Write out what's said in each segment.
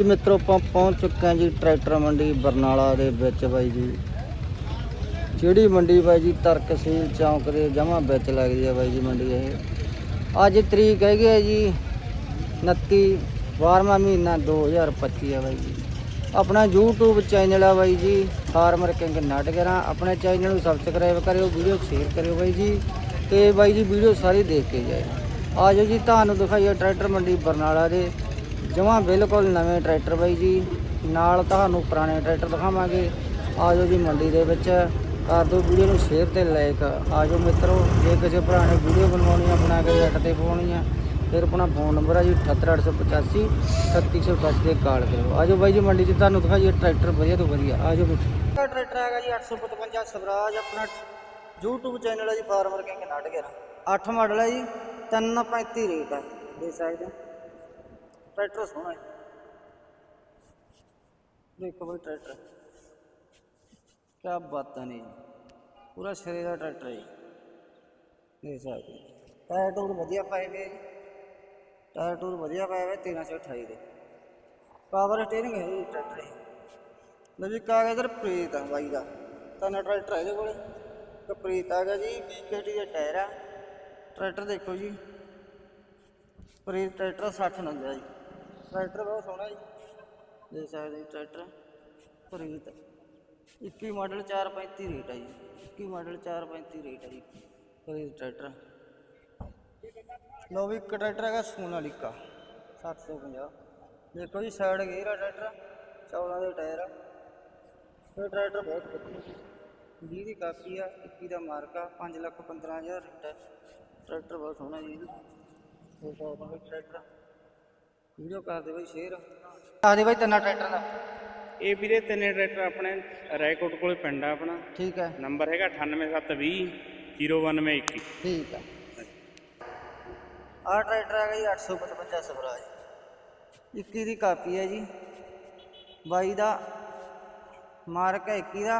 ਜੀ ਮਿੱਤਰੋ ਆਪਾਂ ਪਹੁੰਚ ਚੁੱਕੇ ਹਾਂ ਜੀ ਟਰੈਕਟਰ ਮੰਡੀ ਬਰਨਾਲਾ ਦੇ ਵਿੱਚ ਬਾਈ ਜੀ। ਜਿਹੜੀ ਮੰਡੀ ਬਾਈ ਜੀ ਤਰਕਸੀਲ ਚੌਂਕ ਦੇ ਜਮਾ ਵਿੱਚ ਲੱਗਦੀ ਹੈ ਬਾਈ ਜੀ ਮੰਡੀ ਇਹ। ਅੱਜ ਤਰੀਕ ਹੈਗੀ ਹੈ ਜੀ 29 12ਵਾਂ ਮਹੀਨਾ 2025 ਹੈ ਬਾਈ ਜੀ। ਆਪਣਾ YouTube ਚੈਨਲ ਆ ਬਾਈ ਜੀ ਫਾਰਮਰ ਕਿੰਗ ਨਾਟਕਰਾਂ ਆਪਣੇ ਚੈਨਲ ਨੂੰ ਸਬਸਕ੍ਰਾਈਬ ਕਰਿਓ ਵੀਡੀਓ ਸ਼ੇਅਰ ਕਰਿਓ ਬਾਈ ਜੀ। ਤੇ ਬਾਈ ਜੀ ਵੀਡੀਓ ਸਾਰੀ ਦੇਖ ਕੇ ਜਾਇਓ। ਆਜੋ ਜੀ, ਤੁਹਾਨੂੰ ਦਿਖਾਈਏ ਟਰੈਕਟਰ ਮੰਡੀ ਬਰਨਾਲਾ ਦੇ। ਜਮਾ ਬਿਲਕੁਲ ਨਵੇਂ ਟਰੈਕਟਰ ਬਾਈ ਜੀ। ਨਾਲ ਤੁਹਾਨੂੰ ਪੁਰਾਣੇ ਟਰੈਕਟਰ ਦਿਖਾਵਾਂਗੇ। ਆਜੋ ਜੀ ਮੰਡੀ ਦੇ ਵਿੱਚ। ਕਰ ਦਿਓ ਵੀਡੀਓ ਨੂੰ ਸ਼ੇਅਰ ਤੇ ਲਾਈਕ ਆਜੋ ਮਿੱਤਰੋ, ਜੇ ਕਿਸੇ ਭਰਾ ਨੇ ਵੀਡੀਓ ਬਣਵਾਉਣੀ ਆ, ਬਣਾ ਕੇ ਨੈਟ ਤੇ ਪਾਉਣੀ ਆ, ਫਿਰ ਆਪਣਾ ਫੋਨ ਨੰਬਰ ਆ ਜੀ 78885 3628 ਤੇ ਕਾਲ ਕਰੋ ਆਜੋ ਬਾਈ ਜੀ, ਮੰਡੀ 'ਚ ਤੁਹਾਨੂੰ ਦਿਖਾਈਏ ਟਰੈਕਟਰ ਵਧੀਆ ਤੋਂ ਵਧੀਆ। ਆਜੋ ਮਿੱਤਰੋ। ਟਰੈਕਟਰ ਹੈਗਾ ਜੀ 855 ਸਵਰਾਜ, ਆਪਣਾ YouTube ਚੈਨਲ ਹੈ ਜੀ, ਫਾਰਮਰ ਕਿੰਗ ਨਾਟਕਰ 8 ਮਾਡਲ ਹੈ ਜੀ 335 ਰੇਟ ਹੈ ਦੇ ਸਕਦੇ ਟਰੈਕਟਰ ਸੋਹਣਾ ਹੈ ਦੇਖੋ ਬਈ ਟਰੈਕਟਰ। ਕਿਆ ਬਾਤਾਂ ਨੇ। ਜੀ ਪੂਰਾ ਸਿਰੇ ਦਾ ਟਰੈਕਟਰ ਹੈ ਜੀ। ਦੇਖ ਟਾਇਰ ਟੂਰ ਵਧੀਆ ਪਾਏ ਹੋਏ ਜੀ। ਟਾਇਰ ਟੂਰ ਵਧੀਆ ਪਾਏ ਹੋਏ 1328 ਦੇ। ਪਾਵਰ ਸਟੀਅਰਿੰਗ ਹੈ ਜੀ ਟਰੈਕਟਰ ਇਹ। ਲਓ ਜੀ, ਕਾਗਜ਼ ਪ੍ਰੀਤ ਆ ਬਾਈ ਦਾ। ਤਾਂ ਟਰੈਕਟਰ ਹੈ ਇਹਦੇ ਕੋਲੇ। ਤੇ ਪ੍ਰੀਤ ਆ ਗਿਆ ਜੀ BKT ਦੇ ਟਾਇਰ ਆ। ਟਰੈਕਟਰ ਦੇਖੋ ਜੀ। ਪ੍ਰੀਤ ਟਰੈਕਟਰ 60 ਨੰਬਰ ਜੀ। ਟਰੈਕਟਰ ਬਹੁਤ ਸੋਹਣਾ ਜੀ। ਦੇਖ ਸਕਦੇ ਜੀ ਟਰੈਕਟਰ। ਪ੍ਰੀਤ 21 ਮਾਡਲ 435 ਰੇਟ ਹੈ ਜੀ। 21 ਮਾਡਲ 435 ਰੇਟ ਹੈ ਜੀ। ਪ੍ਰੀਤ ਟਰੈਕਟਰ। ਲੋ ਵੀ ਇੱਕ ਟਰੈਕਟਰ ਹੈਗਾ ਸੋਨਾਲੀਕਾ 750 ਦੇਖੋ ਜੀ ਸਾਈਡ ਗੇਅਰ ਆ ਟਰੈਕਟਰ 14 ਦੇ ਟਾਇਰ ਆ। ਇਹ ਟਰੈਕਟਰ ਬਹੁਤ ਵਧੀਆ 20 ਦੀ ਕਾਪੀ ਆ 21 ਦਾ ਮਾਰਕ ਆ 5 ਲੱਖ 15000 ਰੇਟ ਹੈ ਟਰੈਕਟਰ ਬਹੁਤ ਸੋਹਣਾ ਜੀ। ਇਹ ਟਰੈਕਟਰ ਵੀਡੀਓ ਕਰ ਦੇ ਬਈ ਸ਼ੇਅਰ। ਆ ਦੇ ਬਈ ਤੰਨਾ ਟਰੈਕਟਰ ਦਾ। ਇਹ ਵੀਰੇ ਤਿੰਨੇ ਟਰੈਕਟਰ ਆਪਣੇ ਰਾਏਕੋਟ ਕੋਲੇ ਪਿੰਡ ਆ ਆਪਣਾ। ਠੀਕ ਹੈ। ਨੰਬਰ ਹੈਗਾ 98720 09121 ਠੀਕ ਹੈ। ਆਹ ਟਰੈਕਟਰ ਹੈਗਾ ਜੀ 855 ਸਵਰਾਜ। 21 ਦੀ ਕਾਪੀ ਹੈ ਜੀ। 22 ਦਾ ਮਾਰਕ ਹੈ 21 ਦਾ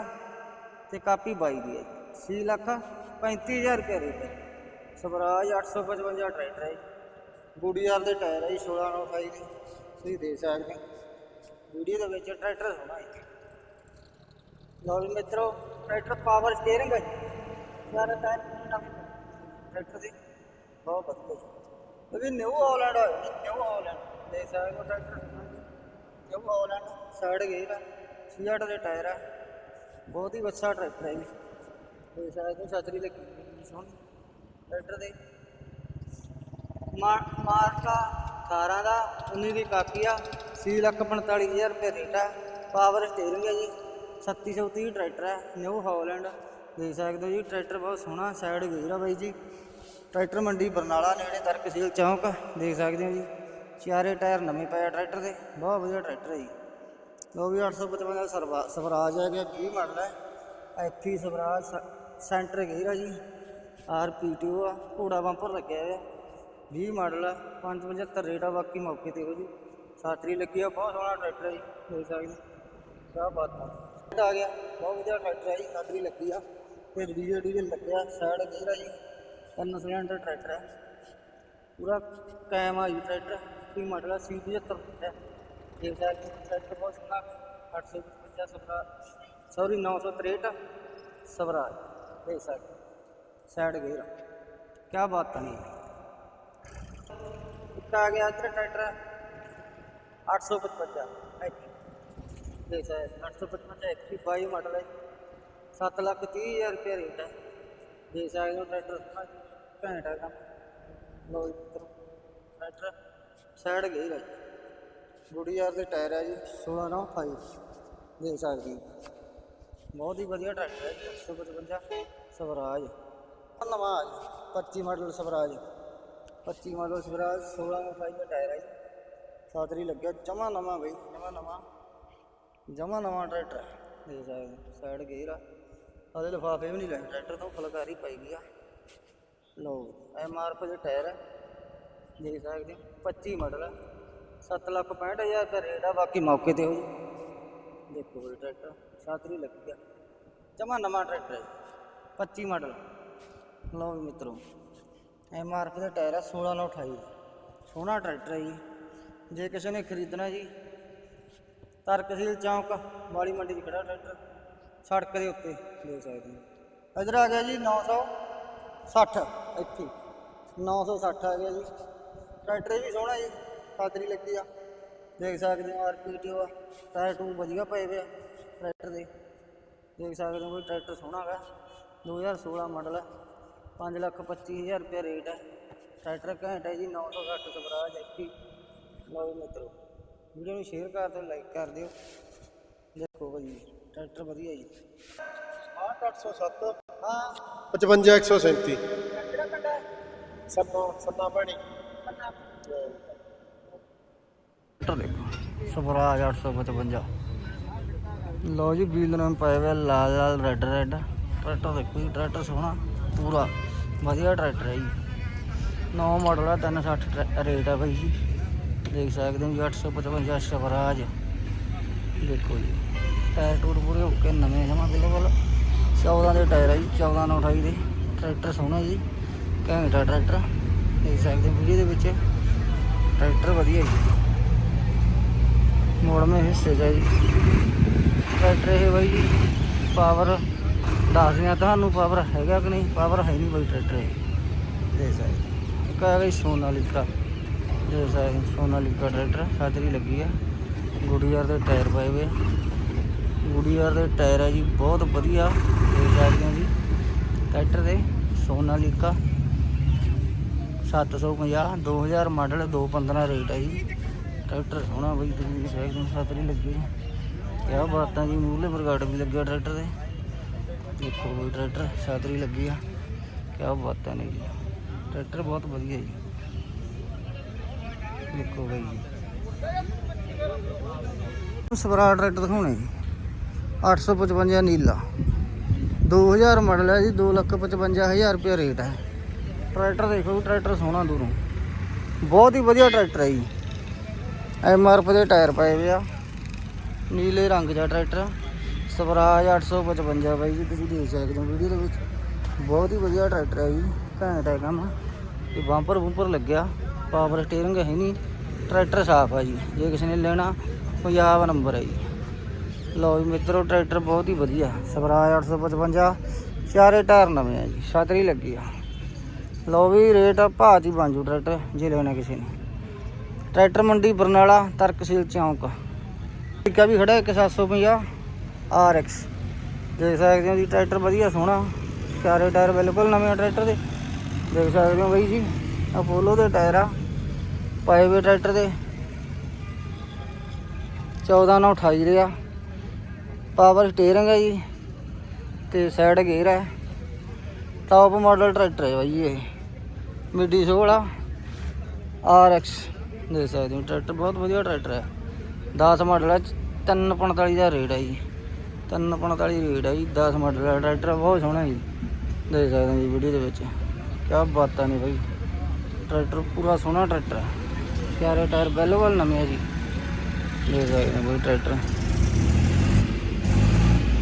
ਤੇ ਕਾਪੀ 22 ਦੀ ਹੈ ਜੀ। 6 ਲੱਖ 35000 ਰੁਪਏ ਰੇਟ ਸਵਰਾਜ 855 ਟਰੈਕਟਰ ਹੈ ਜੀ ਗੁਡੀਆਰ ਦੇ ਟਾਇਰ ਹੈ ਜੀ 16 9 28 ਦੇ। ਤੁਸੀਂ ਦੇਖ ਸਕਦੇ ਵੀਡੀਓ ਦੇ ਵਿੱਚ ਟਰੈਕਟਰ ਸੋਹਣਾ ਹੈ ਲਓ ਮਿੱਤਰੋ, ਟਰੈਕਟਰ ਪਾਵਰ ਸਟੀਅਰਿੰਗ ਹੈ ਜੀ। ਟਾਇਰ ਨਵੇਂ ਟਰੈਕਟਰ ਦੀ। ਬਹੁਤ ਵਧੀਆ ਇਹ ਵੀ ਨਿਊ ਹਾਲੈਂਡ ਹੈ ਨਿਊ ਹਾਲੈਂਡ ਦੇਖ ਸਕਦੇ ਹੋ tractor. New Holland side gear ਆ। 68 ਦੇ ਟਾਇਰ ਆ। ਬਹੁਤ ਹੀ ਅੱਛਾ ਟਰੈਕਟਰ ਹੈ ਜੀ। ਦੇਖ ਸਕਦੇ ਹੋ, ਛਤਰੀ ਲੱਗੀ ਸੋਹਣੀ। ਟਰੈਕਟਰ ਦੇ। ਮਾਰਕਾ 18 ਦਾ 19 ਦੀ ਕਾਪੀ ਆ। 6 ਲੱਖ 45000 ਰੁਪਏ ਰੇਟ ਆ। ਪਾਵਰ ਸਟੀਅਰਿੰਗ ਹੈ ਜੀ। 3630 ਟਰੈਕਟਰ ਹੈ ਨਿਊ ਹਾਲੈਂਡ ਦੇਖ ਸਕਦੇ ਹੋ ਜੀ ਟਰੈਕਟਰ ਬਹੁਤ ਸੋਹਣਾ ਸਾਈਡ ਗੇਅਰ ਆ ਬਾਈ ਜੀ। ਟਰੈਕਟਰ ਮੰਡੀ ਬਰਨਾਲਾ ਨੇੜੇ, ਤਰਕਸੀਲ ਚੌਂਕ। ਦੇਖ ਸਕਦੇ ਹੋ ਜੀ, ਚਾਰੇ ਟਾਇਰ ਨਵੇਂ ਪਏ ਟਰੈਕਟਰ ਦੇ। ਬਹੁਤ ਵਧੀਆ ਟਰੈਕਟਰ ਹੈ ਜੀ। ਲੋ ਵੀ 855 ਦਾ ਸਰਵਾ- ਸਵਰਾਜ ਹੈ ਗਿਆ 20 ਮਾਡਲ ਹੈ ਐਫੀ ਸਵਰਾਜ, ਸ- ਸੈਂਟਰ ਗੇਅਰ ਆ ਜੀ। ਆਰ ਆਰਪੀਟੀਓ ਆ। ਘੋੜਾ ਬੰਪਰ ਲੱਗਿਆ ਹੋਇਆ। 20 ਮਾਡਲ ਆ 575 ਰੇਟ ਆ, ਬਾਕੀ ਮੌਕੇ ਤੇ ਹੋ ਜੀ ਸਾਤਰੀ ਲੱਗੀ ਆ, ਬਹੁਤ ਸੋਹਣਾ ਟਰੈਕਟਰ ਹੈ ਜੀ, ਦੇਖ ਸਕਦੇ ਹੋ। ਕਿਆ ਬਾਤ ਆ। ਆ ਗਿਆ, ਬਹੁਤ ਵਧੀਆ ਟਰੈਕਟਰ ਹੈ ਜੀ ਸਾਤਰੀ ਲੱਗੀ ਆ। ਤੇ ਡੀਜ਼ਲ ਡੀਜ਼ਲ ਲੱਗਿਆ ਸਾਈਡ ਗੇਅਰ ਆ ਜੀ, ਤਿੰਨ ਸਿਲੰਡਰ ਟਰੈਕਟਰ ਹੈ ਪੂਰਾ ਕਾਇਮ ਆ ਜੀ ਟਰੈਕਟਰ ਕੀ ਮਾਡਲ ਆ ਸੀ 75 ਹੈ ਦੇਖ ਸਕਦੇ ਹੋ ਟਰੈਕਟਰ ਬਹੁਤ ਸੋਹਣਾ 855 ਸਵਰਾ ਸੌਰੀ 963 ਸਵਰਾਜ ਦੇਖ ਸਕਦੇ ਸਾਈਡ ਗੇਅਰ ਕੀ ਬਾਤ ਨਹੀਂ ਇੱਕ ਆ ਗਿਆ, ਇੱਧਰ ਟਰੈਕਟਰ 855 ਐਚ ਦੇਖ ਸਕਦੇ 855 ਐਚ 22 ਮਾਡਲ ਹੈ 7 ਲੱਖ 30 ਹਜ਼ਾਰ ਰੁਪਏ ਰੇਟ ਹੈ। ਦੇਖ ਸਕਦੇ ਹੋ ਟਰੈਕਟਰ ਸੋਹਣਾ ਘੈਂਟ ਹੈ ਕੰਮ। ਲੋ ਇੱਧਰ ਟਰੈਕਟਰ ਸਾਈਡ ਗਈ ਹੈ ਗੁੜੀ ਯਾਰ ਦੇ ਟਾਇਰ ਹੈ ਜੀ 16 9 28 ਦੇਖ ਸਕਦੇ ਹੋ ਬਹੁਤ ਹੀ ਵਧੀਆ ਟਰੈਕਟਰ ਹੈ ਜੀ 155 ਸਵਰਾਜ ਆਹ ਨਵਾਂ ਆ ਜੀ 25 ਮਾਡਲ ਸਵਰਾਜ। 25 ਮਾਡਲ ਸਵਰਾਜ 16 ਨੂੰ 28 ਦਾ ਟਾਇਰ ਹੈ ਸਾਦਰੀ ਲੱਗਿਆ ਜਮਾ ਨਵਾਂ ਬਈ। ਜਮਾ ਨਵਾਂ। ਜਮਾ ਨਵਾਂ ਟਰੈਕਟਰ। ਦੇਖ ਸਕਦੇ ਸਾਈਡ ਗੇਅਰ ਆ। ਉਹਦੇ ਲਿਫਾਫੇ ਵੀ ਨਹੀਂ ਲੈਣੇ। ਟਰੈਕਟਰ ਤੋਂ ਫੁਲਕਾਰੀ ਪਾਈ ਗਈ ਆ। ਲੋ ਐਮ ਆਰ ਪੀ ਦੇ ਟਾਇਰ ਹੈ ਦੇਖ ਸਕਦੇ ਹੋ 25 ਮਾਡਲ ਹੈ 7 ਲੱਖ 65000 ਰੁਪਏ ਰੇਟ ਆ। ਬਾਕੀ ਮੌਕੇ ਤੇ ਹੋ ਜੀ। ਦੇਖੋ ਟਰੈਕਟਰ ਸਾਤਰੀ ਲੱਗੀ ਆ। ਜਮਾ ਨਵਾਂ ਟਰੈਕਟਰ ਹੈ ਜੀ। 25 ਮਾਡਲ। ਲਓ ਮਿੱਤਰੋ। ਐਮ ਆਰ ਪੀ ਦਾ ਟਾਇਰ ਹੈ 16 ਨਾਲ 28 ਸੋਹਣਾ ਟਰੈਕਟਰ ਹੈ ਜੀ। ਜੇ ਕਿਸੇ ਨੇ ਖਰੀਦਣਾ ਜੀ, ਤਰਕਸੀਲ ਚੌਂਕ, ਵਾਲੀ ਮੰਡੀ 'ਚ ਖੜਾ ਟਰੈਕਟਰ, ਸੜਕ ਦੇ ਉੱਤੇ ਦੇਖ ਸਕਦੇ ਹੋ ਇਧਰ ਆ ਗਿਆ ਜੀ 960 ਇੱਥੇ। 960 ਆ ਗਿਆ ਜੀ। ਟਰੈਕਟਰ ਵੀ ਸੋਹਣਾ ਜੀ, ਖਾਤਰੀ ਲੱਗੀ ਆ। ਦੇਖ ਸਕਦੇ ਹੋ ਆਰਪੀਟੀਓ ਆ, ਟਾਇਰ ਟੂ ਵਧੀਆ ਪਏ ਵੇ ਆ ਟਰੈਕਟਰ ਦੇ। ਦੇਖ ਸਕਦੇ ਹੋ ਕੋਈ ਟਰੈਕਟਰ ਸੋਹਣਾ ਹੈਗਾ। 2016 ਮਾਡਲ ਹੈ 5 ਲੱਖ 25000 ਰੁਪਏ ਰੇਟ ਹੈ। ਟਰੈਕਟਰ ਘੈਂਟ ਹੈ ਜੀ 960 ਸਵਰਾਜ ਐਕਟੀ ਲਓ ਜੀ ਮਿੱਤਰੋ ਵੀਡੀਓ ਨੂੰ ਸ਼ੇਅਰ ਕਰ ਦਿਓ ਲਾਈਕ ਕਰ ਦਿਓ। ਦੇਖੋ ਭਾਈ ਟਰੈਕਟਰ ਵਧੀਆ ਜੀ। 807 ਹਾਂ 55137 ਕਿਹੜਾ ਪਿੰਡ ਹੈ ਸੰਨਾ ਸੰਨਾ ਪਾਣੀ ਟਰੈਕਟਰ ਦੇਖੋ। ਸਵਰਾਜ 855 ਲਓ ਜੀ ਵੀਲ ਨੂੰ ਪਏ ਵੇ ਲਾਲ ਲਾਲ ਰੈੱਡ ਰੈੱਡ ਟਰੈਕਟਰ ਦੇਖੋ ਜੀ ਟਰੈਕਟਰ ਸੋਹਣਾ ਪੂਰਾ। ਵਧੀਆ ਟਰੈਕਟਰ ਹੈ ਜੀ। ਨੌ ਮਾਡਲ ਆ 360 ਟਰੈ- ਰੇਟ ਹੈ ਬਾਈ ਜੀ। ਦੇਖ ਸਕਦੇ ਹੋ ਜੀ 855 ਸਵਰਾਜ। ਦੇਖੋ ਜੀ, ਟਾਇਰ ਟੂਰ ਪੂਰੇ ਹੋ ਕੇ ਨਵੇਂ ਜਮਾ ਬਿਲਕੁਲ। 14 ਦੇ ਟਾਇਰ ਹੈ ਜੀ 14 ਨਾਲ 28 ਦੇ। ਟਰੈਕਟਰ ਸੋਹਣਾ ਜੀ, ਘੈਂਟ ਟਰੈਕਟਰ। ਦੇਖ ਸਕਦੇ ਹੋ ਵੀਡੀਓ ਦੇ ਵਿੱਚ। ਟਰੈਕਟਰ ਵਧੀਆ ਜੀ। ਮੋੜਵੇਂ ਹਿੱਸੇ ਦਾ ਜੀ। ਟਰੈਕਟਰ ਇਹ ਬਾਈ ਜੀ ਪਾਵਰ ਦੱਸਦੇ ਆ ਤੁਹਾਨੂੰ ਪਾਵਰ ਹੈਗਾ ਕਿ ਨਹੀਂ? ਪਾਵਰ ਹੈ ਨਹੀਂ ਬਾਈ ਟਰੈਕਟਰ ਇਹ। ਦੇ ਸਕਦੇ ਇੱਕ ਹੈਗਾ ਜੀ ਸੋਨਾਲੀਕਾ। ਦੇ ਸਕਦੇ ਸੋਨਾਲੀਕਾ ਟਰੈਕਟਰ ਸਾਦਰੀ ਲੱਗੀ ਆ। ਗੁੜੀਆਰ ਦੇ ਟਾਇਰ ਪਏ ਹੋਏ ਆ। ਗੁੜੀਆਰ ਦੇ ਟਾਇਰ ਆ ਜੀ, ਬਹੁਤ ਵਧੀਆ। ਦੇ ਸਕਦੇ ਹੋ ਜੀ। ਟਰੈਕਟਰ ਦੇ ਸੋਨਾਲੀਕਾ। 750 2000 ਮਾਡਲ 215 ਰੇਟ ਹੈ ਜੀ। ਟਰੈਕਟਰ ਸੋਹਣਾ ਬਈ, ਤੁਸੀਂ ਸਾਈਕਲ ਨੂੰ ਸਾਤਰੀ ਲੱਗੀ ਕਿਆ ਬਾਤਾਂ ਜੀ ਮੂਹਲੇ ਬਰਗਾੜ ਵੀ ਲੱਗਿਆ ਟਰੈਕਟਰ ਦੇ। ਦੇਖੋ ਕੋਈ ਟਰੈਕਟਰ ਛਾਤਰੀ ਲੱਗੀ ਆ। ਕਿਆ ਬਾਤਾਂ ਨੇ ਜੀ। ਟਰੈਕਟਰ ਬਹੁਤ ਵਧੀਆ ਜੀ। ਦੇਖੋ ਬਈ ਜੀ। ਸਵਰਾਜ ਟਰੈਕਟਰ ਦਿਖਾਉਣੇ ਜੀ। 855 ਨੀਲਾ। 2000 ਮਾਡਲ ਹੈ ਜੀ 255000 ਰੁਪਏ ਰੇਟ ਹੈ ਟਰੈਕਟਰ ਦੇਖੋ ਜੀ, ਟਰੈਕਟਰ ਸੋਹਣਾ ਦੂਰੋਂ। ਬਹੁਤ ਹੀ ਵਧੀਆ ਟਰੈਕਟਰ ਹੈ ਜੀ। ਐਮ ਆਰ ਪੀ ਦੇ ਟਾਇਰ ਪਏ ਹੋਏ ਆ। ਨੀਲੇ ਰੰਗ ਦਾ ਟਰੈਕਟਰ ਸਵਰਾਜ 855 ਬਾਈ ਜੀ, ਤੁਸੀਂ ਦੇਖ ਸਕਦੇ ਹੋ ਵੀਡੀਓ ਦੇ ਵਿੱਚ। ਬਹੁਤ ਹੀ ਵਧੀਆ ਟਰੈਕਟਰ ਹੈ ਜੀ, ਘੈਂਟ ਹੈ ਕੰਮ। ਤੇ ਬੰਪਰ ਬੰਪਰ ਲੱਗਿਆ ਪਾਵਰ ਸਟੀਅਰਿੰਗ ਹੈ ਨਹੀਂ, ਟਰੈਕਟਰ ਸਾਫ਼ ਹੈ ਜੀ। ਜੇ ਕਿਸੇ ਨੇ ਲੈਣਾ ਪੰਜਾਬ ਨੰਬਰ ਹੈ ਜੀ। ਲਓ ਜੀ ਮਿੱਤਰੋ, ਟਰੈਕਟਰ ਬਹੁਤ ਹੀ ਵਧੀਆ, ਸਵਰਾਜ 855 ਚਾਰੇ ਟਾਇਰ ਨਵੇਂ ਆ ਜੀ ਛਤਰੀ ਲੱਗੀ ਆ। ਲਓ ਵੀ ਰੇਟ ਭਾਅ 'ਚ ਹੀ ਬਣ ਜੂ ਟਰੈਕਟਰ, ਜੇ ਲੈਣਾ ਕਿਸੇ ਨੇ। ਟਰੈਕਟਰ ਮੰਡੀ ਬਰਨਾਲਾ, ਤਰਕਸੀਲ ਚੌਂਕ। ਟਿੱਕਾ ਵੀ ਖੜਾ, ਇੱਕ 750 RX ਦੇਖ ਸਕਦੇ ਹੋ ਜੀ, ਟਰੈਕਟਰ ਵਧੀਆ ਸੋਹਣਾ। ਚਾਰੇ ਟਾਇਰ ਬਿਲਕੁਲ ਨਵੇਂ ਆ ਟਰੈਕਟਰ ਦੇ। ਦੇਖ ਸਕਦੇ ਹੋ ਬਾਈ ਜੀ ਅਪੋਲੋ ਦੇ ਟਾਇਰ ਆ। ਪਾਏ ਹੋਏ ਟਰੈਕਟਰ ਦੇ। 14 ਨਾਲ 28 ਦੇ ਆ। ਪਾਵਰ ਸਟੀਅਰਿੰਗ ਹੈ ਜੀ, ਤੇ ਸਾਈਡ ਗੇਅਰ ਹੈ ਟਾਪ ਮਾਡਲ ਟਰੈਕਟਰ ਹੈ ਬਾਈ ਇਹ। ਮਿੱਡੀ 16 RX ਦੇਖ ਸਕਦੇ ਹੋ, ਟਰੈਕਟਰ ਬਹੁਤ ਵਧੀਆ ਟਰੈਕਟਰ ਹੈ 10 ਮਾਡਲ ਹੈ 345 ਦਾ ਰੇਟ ਹੈ ਜੀ। 345 ਰੇਟ ਹੈ ਜੀ 10 ਮਾਡਲ ਦਾ ਟਰੈਕਟਰ ਬਹੁਤ ਸੋਹਣਾ ਜੀ। ਦੇਖ ਸਕਦੇ ਜੀ ਵੀਡੀਓ ਦੇ ਵਿੱਚ। ਕਿਆ ਬਾਤਾਂ ਨੇ ਬਾਈ। ਟਰੈਕਟਰ ਪੂਰਾ ਸੋਹਣਾ ਟਰੈਕਟਰ ਹੈ ਪਿਆਰੇ ਟਾਇਰ ਬਿਲਕੁਲ ਨਵੇਂ ਹੈ ਜੀ। ਦੇਖ ਸਕਦੇ ਹੋ ਬਾਈ ਟਰੈਕਟਰ।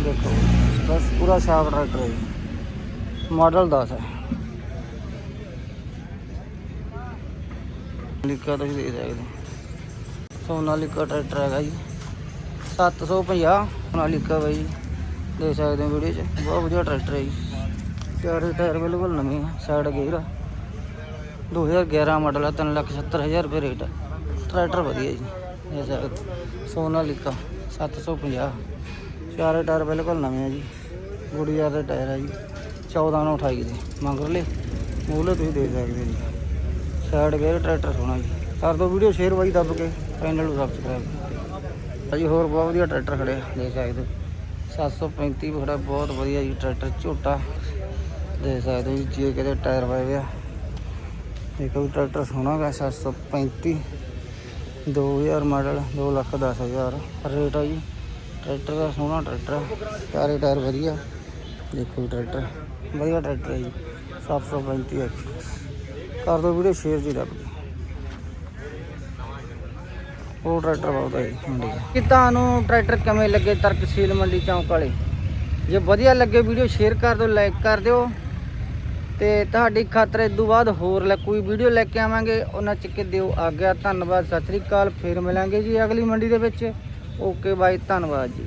ਦੇਖੋ, ਬਸ ਪੂਰਾ ਸਾਫ਼ ਟਰੈਕਟਰ ਹੈ ਜੀ। ਮਾਡਲ 10 ਹੈ ਲਿਖਾ ਤੁਸੀਂ ਦੇਖ ਸਕਦੇ ਹੋ। ਸੋਨਾਲੀਕਾ ਟਰੈਕਟਰ ਹੈਗਾ ਜੀ। 750 ਸੋਨਾਲੀਕਾ ਬਾਈ ਜੀ ਦੇਖ ਸਕਦੇ ਹੋ ਵੀਡੀਓ 'ਚ। ਬਹੁਤ ਵਧੀਆ ਟਰੈਕਟਰ ਹੈ ਜੀ। ਚਾਰੇ ਟਾਇਰ ਬਿਲਕੁਲ ਨਵੇਂ ਆ ਸਾਈਡ ਗੇਅਰ ਆ। 2011 ਮਾਡਲ ਆ 370000 ਰੁਪਏ ਰੇਟ ਆ। ਟਰੈਕਟਰ ਵਧੀਆ ਜੀ, ਦੇਖ ਸਕਦੇ ਹੋ। ਸੋਨਾਲੀਕਾ 750 ਚਾਰੇ ਟਾਇਰ ਬਿਲਕੁਲ ਨਵੇਂ ਆ ਜੀ। ਗੁੜੀਆ ਦੇ ਟਾਇਰ ਆ ਜੀ। 14 ਨੂੰ 28 ਦੇ, ਮੰਗਰਲੇ। ਮੂਹਲੇ ਤੁਸੀਂ ਦੇਖ ਸਕਦੇ ਹੋ ਜੀ। ਸਾਈਡ ਗੇਅਰ ਟਰੈਕਟਰ ਸੋਹਣਾ ਜੀ। ਕਰ ਦਿਓ ਵੀਡੀਓ ਸ਼ੇਅਰ ਬਾਈ ਦੱਬ ਕੇ ਚੈਨਲ ਨੂੰ ਸਬਸਕ੍ਰਾਈਬ ਜੀ ਹੋਰ ਬਹੁਤ ਵਧੀਆ ਟਰੈਕਟਰ ਖੜੇ ਆ, ਦੇਖ ਸਕਦੇ ਹੋ। 735 ਵੀ ਖੜਾ ਬਹੁਤ ਵਧੀਆ ਜੀ ਟਰੈਕਟਰ ਝੋਟਾ। ਦੇਖ ਸਕਦੇ ਹੋ ਜੀ ਜੇ ਕਿਤੇ ਟਾਇਰ ਪਾਏ ਹੋਏ ਆ। ਦੇਖੋ ਵੀ ਟਰੈਕਟਰ ਸੋਹਣਾ ਗਾ 735 2000 ਮਾਡਲ 2 ਲੱਖ 10 ਹਜ਼ਾਰ। ਰੇਟ ਆ ਜੀ ਟਰੈਕਟਰ ਦਾ ਸੋਹਣਾ ਟਰੈਕਟਰ ਆ ਚਾਰੇ ਟਾਇਰ ਵਧੀਆ। ਦੇਖੋ ਜੀ ਟਰੈਕਟਰ ਵਧੀਆ ਟਰੈਕਟਰ ਹੈ ਜੀ 735 ਐਕਸ ਕਰ ਦਿਓ ਵੀਡੀਓ ਸ਼ੇਅਰ ਜੀ ਰੱਬ ਉਹ ਟਰੈਕਟਰ ਬਹੁਤ ਹੈ ਜੀ, ਮੰਡੀ ਕਿ ਤੁਹਾਨੂੰ ਟਰੈਕਟਰ ਕਿਵੇਂ ਲੱਗੇ ਤਰਕਸੀਲ ਮੰਡੀ ਚੌਂਕ ਵਾਲੇ? ਜੇ ਵਧੀਆ ਲੱਗੇ ਵੀਡੀਓ, ਸ਼ੇਅਰ ਕਰ ਦਿਓ ਲਾਈਕ ਕਰ ਦਿਓ। ਤੇ ਤੁਹਾਡੀ ਖਾਤਰ ਇਸ ਤੋਂ ਬਾਅਦ ਹੋਰ ਲੈ ਕੋਈ ਵੀਡੀਓ ਲੈ ਕੇ ਆਵਾਂਗੇ, ਉਹਨਾਂ ਚ ਕਿ ਦਿਓ ਆਗਿਆ। ਧੰਨਵਾਦ, ਸਤਿ ਸ੍ਰੀ ਅਕਾਲ, ਫੇਰ ਮਿਲਾਂਗੇ ਜੀ ਅਗਲੀ ਮੰਡੀ ਦੇ ਵਿੱਚ। ਓਕੇ ਬਾਈ, ਧੰਨਵਾਦ ਜੀ।